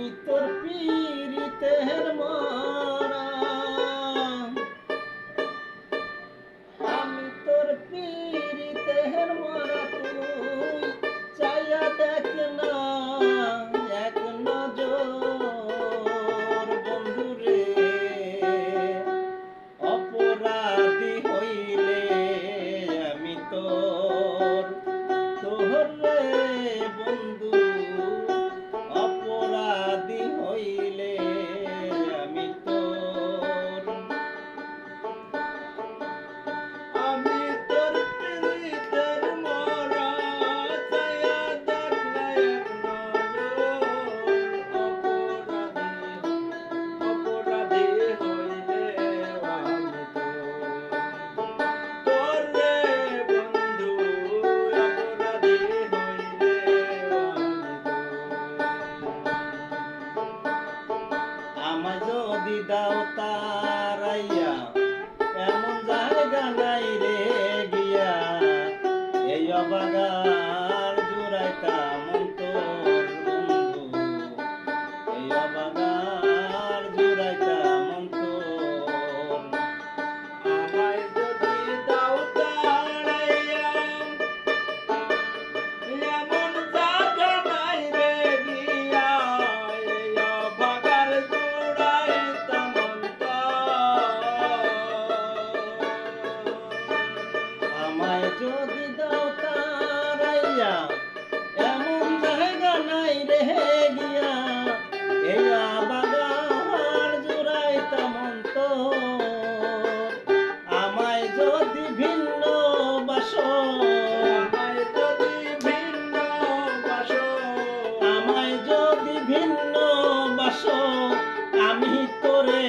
আমি তোর পীড়িতে মরা। আমি তোর পীড়িতে মরা, তুই চাইয়া দেখ না। এক নজর বন্ধুরে অপরাধী হইলে আমি তোর তোর বন্ধু দাও তারাইয়া যদি দাও তারাইয়া এমন জায়গা নাই রে গিয়া। এইয়া বাগান জুড়াইতাম অন্তর আমায় যদি ভিন্ন বাসো আমায় যদি ভিন্ন বাসো। আমায় যদি ভিন্ন বাসো আমি তোরে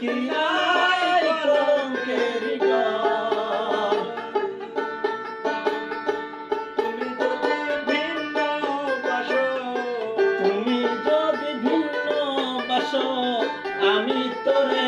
কি নাই কলঙ্কের তুমি যদি ভিন্ন বাসো আমি তোরে